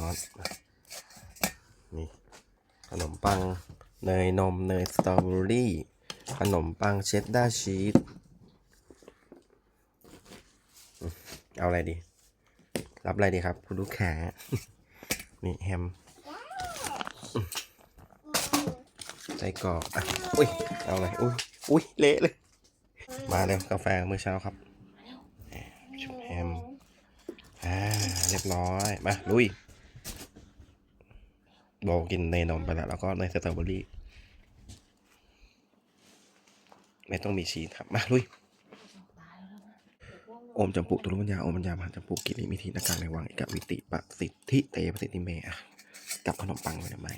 ร้อนๆมานี่ขนมปังเนยนมเนยสตรอเบอรี่ขนมปังเชดดาร์ชีสเอาอะไรดี รับอะไรดีครับคุณลูกค้านี่แฮมไส้กรอกอะอุ้ยเอาอะไรอุ้ยอุ้ยเละเลย มาเร็วกาแฟมื้อเช้าครับชุบแฮม อ่า เรี ยบร้อย มาลุยโบกินเนยนมไปแล้วแล้วก็เนยสตรอเบอรี่ ไม่ต้องมีชีสครับ มาลุยโอมจำปุตุลุปัญญาโอมปัญญามหาจำปุกิริมิธีนาการในวังเอกวิติปะสิทธิเตปสิทธิเมอะกับขนมปังไปทำไม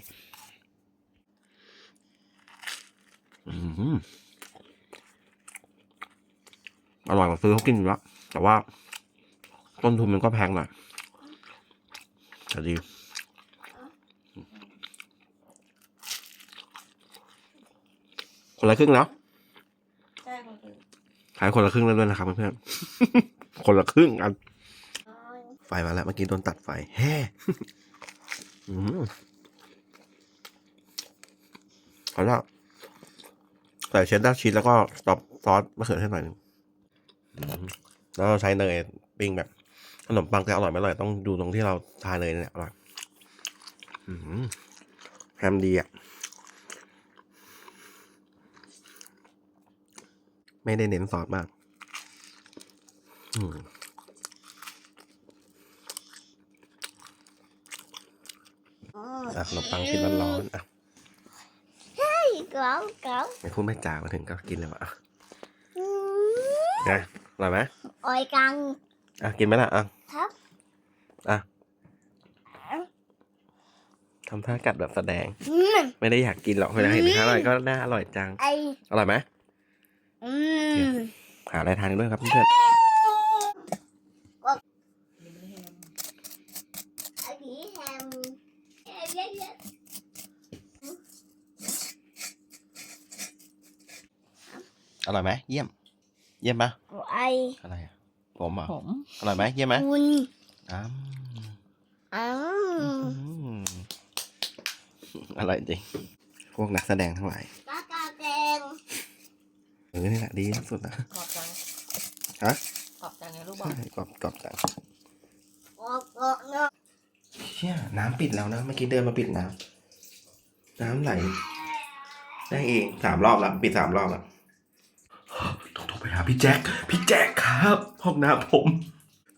อืมอร่อยกว่าซื้อเขากินอยู่แล้วแต่ว่า ต้นทุนมันก็แพงหน่อย แต่ดีคนละครึ่งแล้วใช่คนอื่นขายคนละครึ่งแล้วด้วยนะครับเพื่อนๆ คนละครึ่งกัน ไฟมาแล้วเมื่อกี้โดนตัดไฟ แฮ่อืมเอาละใส่เชดดาร์ชีสแล้วก็ตอบซอสมะเขือเทศหน่อยหนึงอืมแล้วเราใช้เนยปิ้งแบบ ขนมปังจะอร่อยไม่อร่อยต้องดูตรงที่เราทาเนยนี่แหละอร่อยอืมแฮมดีอะ ไม่ได้เน้นซอสมากอืมอะขนมปังกินร้อนๆอะเก๋าเก๋าไม่พูดไม่จ่ามาถึงก็กินเลยว่ะอะไงอร่อยไหมออยกัง อะกินไหมล่ะอะครับอะทำท่ากัดแบบแสดง อืมไม่ได้อยากกินหรอกเวลาเห็นข้าวอร่อยก็น่าอร่อยจัง ไออร่อยไหมอืมหาอะไรทานกันด้วยครับเพื่อนไอผีแฮมเอ้ยเย้เย้ๆอร่อยไหมเยี่ยม เยี่ยมปะไออะไรอะ ผมอะผมอร่อยไหมเยี่ยมไหมคุณอ้ามอ้าวอืมอร่อยจริง พวกนักแสดงทั้งหลายปลากาแดงเออนี่แหละดีที่สุดนะกรอบจังฮะกรอบจังไงลูกบอกใช่กรอบกรอบจังออกออกเนาะเชี่ยน้ำปิดแล้วนะเมื่อกี้เดินมาปิดน้ำน้ำไหลได้เองสามรอบแล้วปิดสามรอบแล้วต้องโทรไปหา พี่แจ็คพี่แจ็คครับ ห้องน้ำผม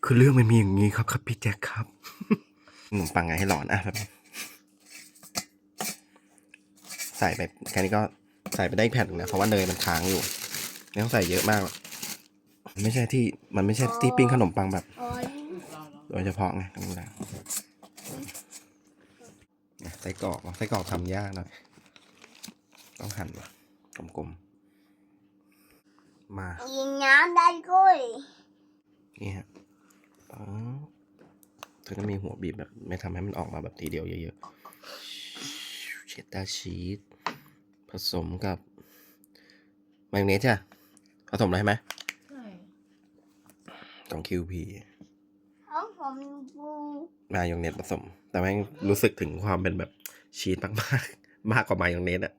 คือเรื่องไม่มีอย่างนี้ครับครับพี่แจ็คครับขนมปังไงให้หลอนอะแบบใส่ไปแค่นี้ก็ใส่ไปได้อีกแผ่นหนึงนะเพราะว่าเนยมันค้างอยู่ไม่ต้องใส่เยอะมากหรอกมันไม่ใช่ที่มันไม่ใช่ที่ปิ้งขนมปังแบบออยโดยเฉพาะไงตรงนี้ไส้กรอกว่ะไส้กรอกทำยากหน่อยต้องหั่นว่ะกลมๆ มากินน้ำได้กุ้ยนี่ฮะอ๋อเธอก็มีหัวบีบแบบ ไม่ทำให้มันออกมาแบบทีเดียวเยอะๆ เชดดาร์ชีสผสมกับมายองเนสใช่ปะผสมอะไรไหมใช่ต้องคิวพีของผมกูมายองเนสผสม แต่แม่งรู้สึกถึงความเป็นแบบชีสมากๆ มากกว่ามายองเนสอะ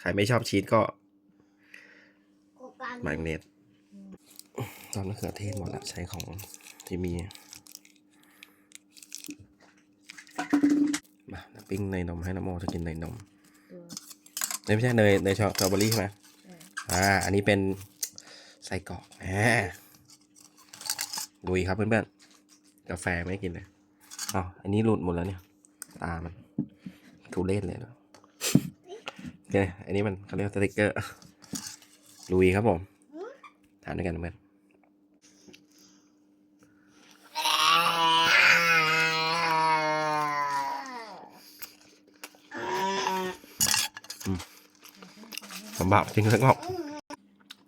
ใครไม่ชอบชีสก็กูกัน มายองเนสตอนมะเขือเทศหมดละใช้ของที่มี มาปิ้งเนยนมให้น้ำโมจะกินเนยนมตัวเนยไม่ใช่เนยเนยสตรอเบอรี่ใช่ไหมใช่อ่า อันนี้เป็นไส้กรอกแหมลุยครับเพื่อนๆ กาแฟไม่กินเลยอ๋ออันนี้หลุดหมดแล้วเนี่ย ตามันทุเรศเลยเนาะโอเคอันนี้มันเขาเรียกว่าสติกเกอร์ ลุยครับผม ทานด้วยกันเพื่อนลำบากจริงสักรอบ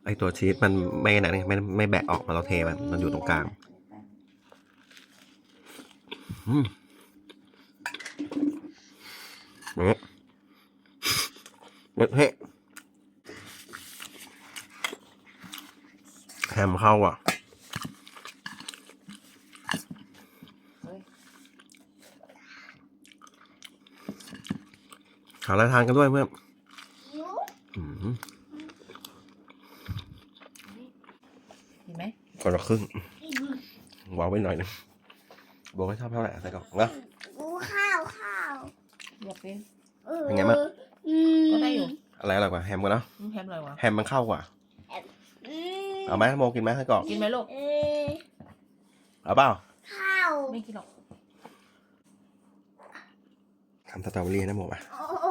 ไอตัวชีสมันไม่นนี่ไม่ไม่แบะออกมาเราเทมันมันอยู่ตรงกลางอืมเฮ้เแฮมเข้าอะหาอะไรทานกันด้วยเพื่อนเห็นไหมคนละครึ่งวางไว้หน่อยนึงบอกให้ชอบเท่าไหร่ใส่กล่องนะข้าวข้าวอยากเป็นเป็นไงบ้างก็ได้อยู่อะไรอร่อยกว่าแฮมกันเนาะแฮมอร่อยกว่าแฮมมันเข้ากว่า เอาไหมโมกินไหมไส้กรอกกินไหมลูก เออเอาเปล่าข้าวไม่กินหรอกทำสตรอเบอรี่นะโมอะ โอ้โห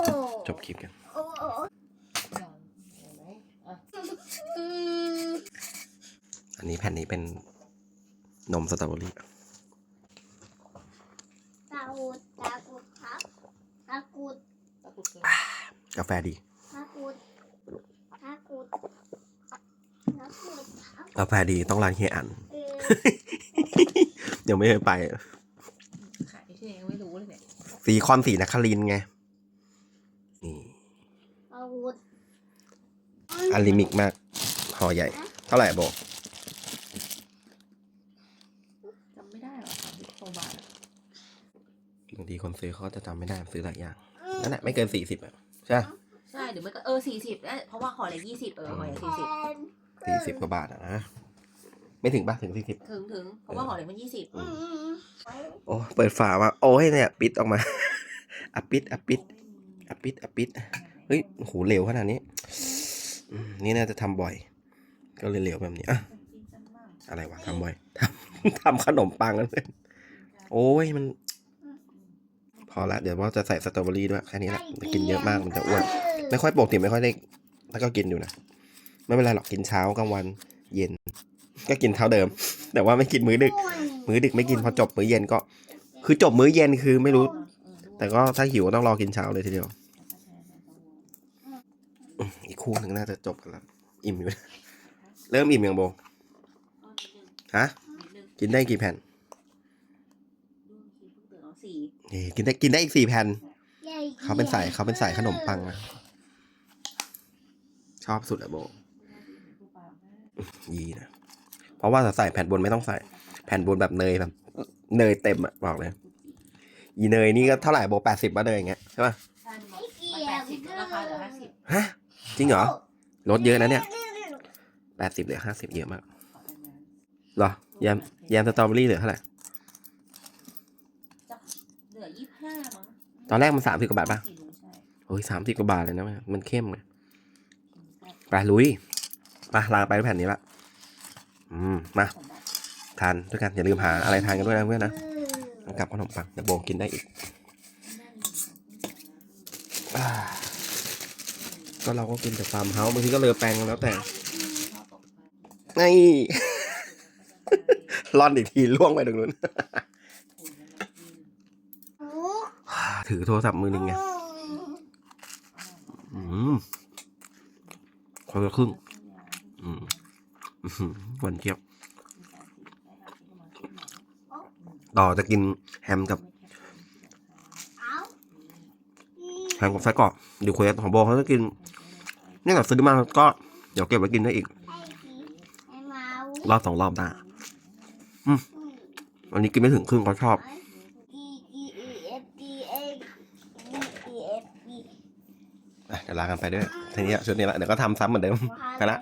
จบคลิปกัน โอ้โหเห็นไหมอะอืมอันนี้แผ่นนี้เป็นนมสตรอเบอรี่ตากูดตากูดครับตากูดตะกุดเลยกาแฟดีตากูดตากูดตากูดครับ กาแฟดีต้องร้านเฮียอันเออยังไม่เคยไปขายที่ยังไม่รู้เลยเนี่ยสีคอนสีนครินทร์ไง นี่ตากูดอันลิมิกมากห่อใหญ่ เท่าไหร่โบจำไม่ได้หรอสามสิบกว่าบาทอะบางทีคนซื้อเขาก็จะจำไม่ได้ซื้อหลายอย่าง นั่นแหละไม่เกินสี่สิบอะ ใช่ใช่หรือไม่ก็เออสี่สิบเพราะว่าห่อละยี่สิบเออห่อละสี่สิบ สี่สิบกว่าบาทอะนะ ไม่ถึงป่ะถึงสี่สิบ ถึงถึงเพราะว่าห่อละมันยี่สิบอืมโอ้เปิดฝามาโอ้ยเนี่ยปิดออกมาอะปิดอะปิดอะปิดอะปิดเฮ้ยโหเหลวขนาดนี้อืมนี่น่าจะทำบ่อย ก็เลยเหลวแบบนี้อะอะไรวะทำบ่อยทำทำขนมปังกันเพื่อนโอ้ยมัน พอละเดี๋ยวว่าจะใส่สตรอเบอรี่ด้วยแค่นี้แหละกินเยอะมากมันจะอ้วน ไม่ค่อยปกติไม่ค่อยได้แล้วก็กินอยู่นะ ไม่เป็นไรหรอกกินเช้ากลางวัน เย็น ก็กินเท่าเดิม แต่ว่าไม่กินมื้อดึก มื้อดึกไม่กินพอจบมื้อเย็นก็ คือจบมื้อเย็นคือไม่รู้ แต่ก็ถ้าหิวก็ต้องรอกินเช้าเลยทีเดียวอืมอีกคู่หนึ่งน่าจะจบกันแล้วอิ่มอยู่นะเริ่มอิ่มยังโบฮะกินได้กี่แผ่นสี่นี่กินได้กินได้อีกสี่แผ่นเขาเป็นสายเขาเป็นสายขนมปังนะชอบสุดอะโบ ยีนะ เพราะว่าถ้าใส่แผ่นบนไม่ต้องใส่ แผ่นบนแบบเนยแบบเนยเต็มอะบอกเลยอีเนยนี่ก็เท่าไหร่โบแปดสิบมาเลยอย่างเงี้ยใช่ป่ะใช่มันแปดสิบราคาเหลือห้าสิบฮะจริงเหรอลดเยอะนะเนี่ยแปดสิบเหลือห้าสิบเยอะมากเหรอแยมแยมสตรอเบอรี่เหลือเท่าไหร่เหลือยี่สิบห้ามั้งตอนแรกมันสามสิบกว่าบาทป่ะสี่โลใช่โอ้ยสามสิบกว่าบาทเลยนะมันเข้มเลยไปลุย มาลาไปด้วยแผ่นนี้ละอืมมาทานด้วยกันอย่าลืมหาอะไรทานกันด้วยนะเพื่อนนะกับขนมปังเดี๋ยวโบกินได้อีกอก็เราก็กินแต่ฟาร์มเฮาส์บางทีก็เลอแปลงแล้วแต่ไงร่อนอีกทีล่วงไปตรงนู้นถือโทรศัพท์มือหนึ่งไง อืมคนละครึ่ง หือหวานเจี๊ยบต่อจะกินแฮมกับแฮมกับไส้กรอกเดี๋ยวคุยกับของโบเขาจะกินเนี่ยแบบซื้อมาก็เดี๋ยวเก็บไว้กินได้อีกรอบสองรอบได้วันนี้กินไม่ถึงครึ่งเขาชอบอะเดี๋ยวลากันไปด้วยทีนี้ชุดนี้ละเดี๋ยวก็ทำซ้ำเหมือนเดิมไปละ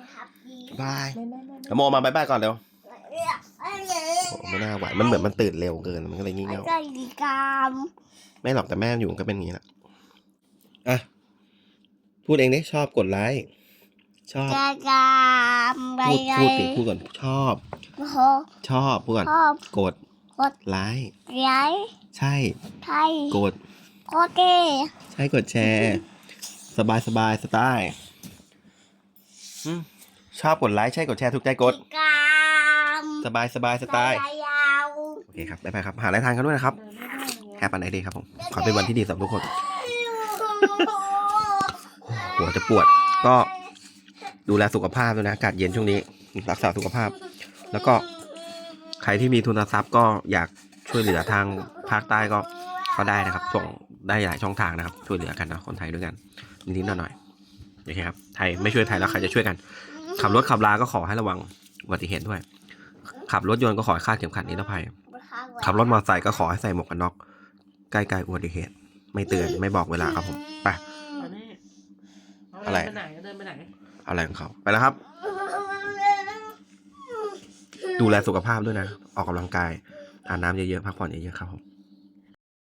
บาย ไม่ไม่ไม่แล้วโมมาบายบายก่อนเร็วโอ้ไม่น่าไหวมันเหมือนมันตื่นเร็วเกินมันก็เลยงี่เง่าไก่ดีกามไม่หรอกแต่แม่อยู่ก็เป็นอย่างนี้แหละอะพูดเองดิชอบกดไลค์ชอบกากามไรพูดไรพูดติพูดก่อนชอบโหชอบพูดก่อนชอบกดกดไลค์ไรใช่ไทยกดโคเก้ใช่กดแชร์ สบายสบายสไตล์อืม ชอบกดไลค์ใช่กดแชร์ถูกใจกด กามสบายสบายสไตล์ยาวโอเคครับบ๊ายบายครับ หาอะไรทานกันด้วยนะครับแฮปปี้ไนท์เดย์ครับผมขอเป็นวันที่ดีสำหรับทุกคน หัวจะปวดก็ดูแลสุขภาพด้วยนะอากาศเย็นช่วงนี้ รักษาสุขภาพ แล้วก็ใครที่มีทุนทรัพย์ก็อยากช่วยเหลือทางภาคใต้ก็ก็ได้นะครับ ส่งได้หลายช่องทางนะครับ ช่วยเหลือกันนะคนไทยด้วยกันนิดๆหน่อยๆโอเคครับไทยไม่ช่วยไทยแล้วใครจะช่วยกัน ขับรถขับลาก็ขอให้ระวังอุบัติเหตุด้วย ขับรถยนต์ก็ขอให้คาดเข็มขัดนิรภัย ขับรถมอเตอร์ไซค์ก็ขอให้ใส่หมวกกันน็อกใกล้ๆอุบัติเหตุ ไม่เตือนไม่บอกเวลาครับผมไป อะไร เดินไปไหนเดินไปไหน อะไรของเขาไปแล้วครับ ดูแลสุขภาพด้วยนะ ออกกำลังกายอาบน้ำเยอะๆ พักผ่อนเยอะๆ ครับผม